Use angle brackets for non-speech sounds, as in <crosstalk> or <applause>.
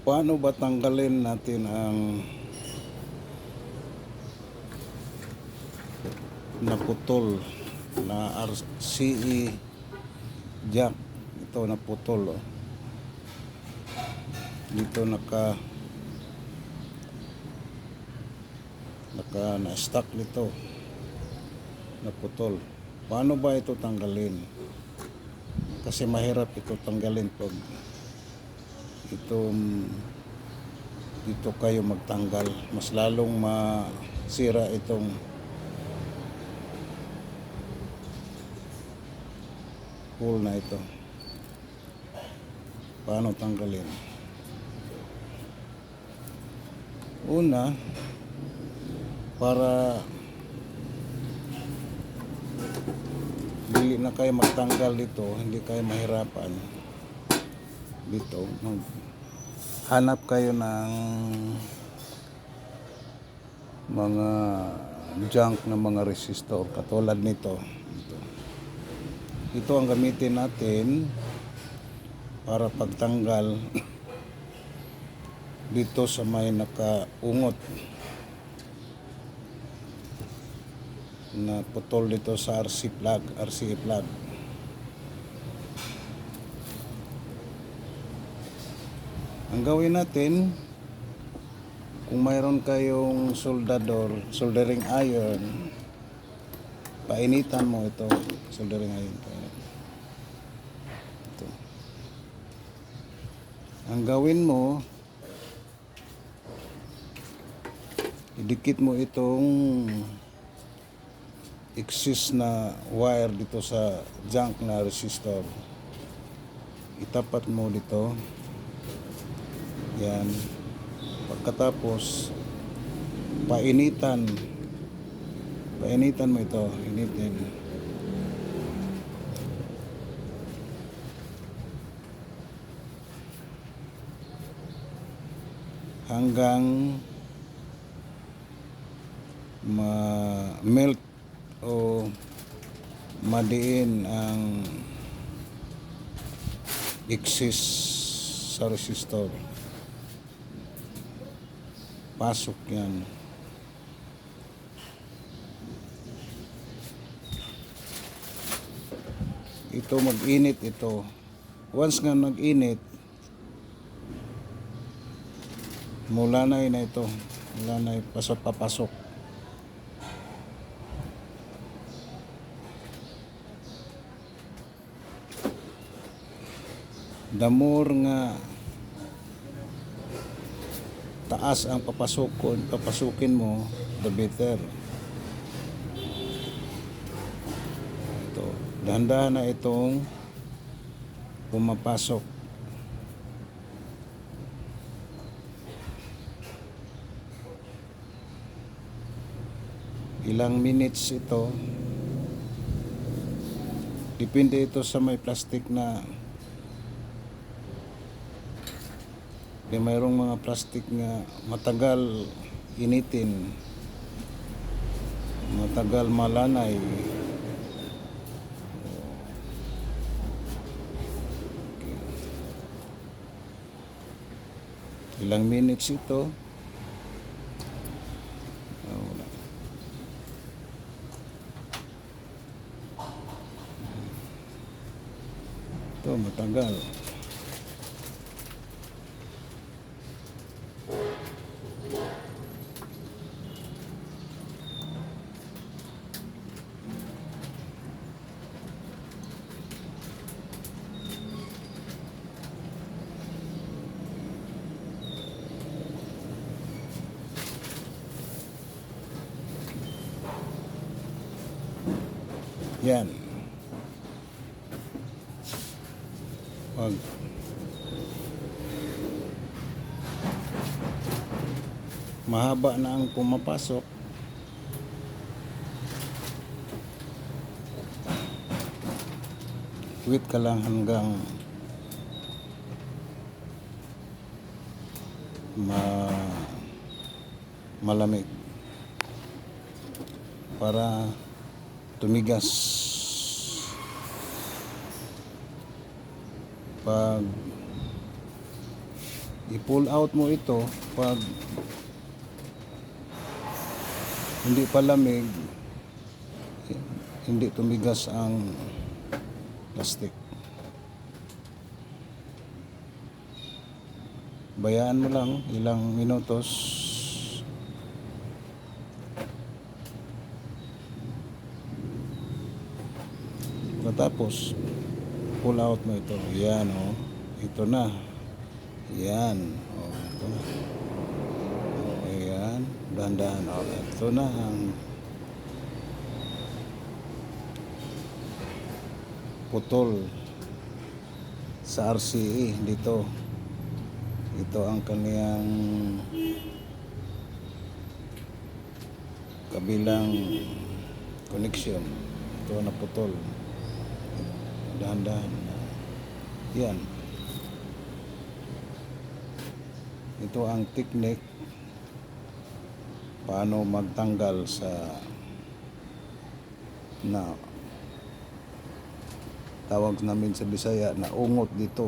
paano ba tanggalin natin ang naputol na RCE jack? Ito naputol oh. dito naka naka na stuck nito. Naputol. Paano ba ito tanggalin? Kasi mahirap ito tanggalin pag itong dito kayo magtanggal. Mas lalong masira itong hole na ito. Paano tanggalin? Una para dili na kayo magtanggal dito hindi kayo mahirapan dito. mag hanap kayo ng mga junk na mga resistor katulad nito ito. ito ang gamitin natin para pagtanggal <coughs> dito sa may nakaungot na putol dito sa RC plug, RCA plug. Ang gawin natin, kung mayroon kayong soldador, soldering iron, painitan mo ito, soldering iron. Ito. Ang gawin mo, idikit mo itong exist na wire dito sa junk na resistor. Itapat mo dito. Yan. Pagkatapos, painitan. Painitan mo ito. Initin. Hanggang ma-melt o madiin ang excess sa resistor. Pasok yan. Ito mag-init ito. Once nga nag-init, mula na yun na ito. Mula na yun, pasok papasok. the more nga taas ang papasukon, papasukin mo, the better. Ito, dahan-dahan na itong pumapasok. Ilang minutes ito. Depende ito sa may plastic na Kaya mayroong mga plastic na matagal initin, matagal malanay. Ilang minutes ito. Ah. Ito, matagal. Yan. Pag mahaba na ang pumapasok, wait ka lang hanggang ma malamig. Para tumigas. Pag i-pull out mo ito pag hindi pa lamig hindi tumigas ang plastic. Bayaan mo lang ilang minutos Pagkatapos, pull out mo ito. Yan, oh. Ito na. Yan. Oh, ito na. Oh, yan. Dahan-dahan. Oh, ito na ang putol sa RCE dito. Ito ang kaniyang kabilang connection. Ito na putol dahan-dahan yan. Ito ang technique paano magtanggal sa na tawag namin sa Bisaya na ungot dito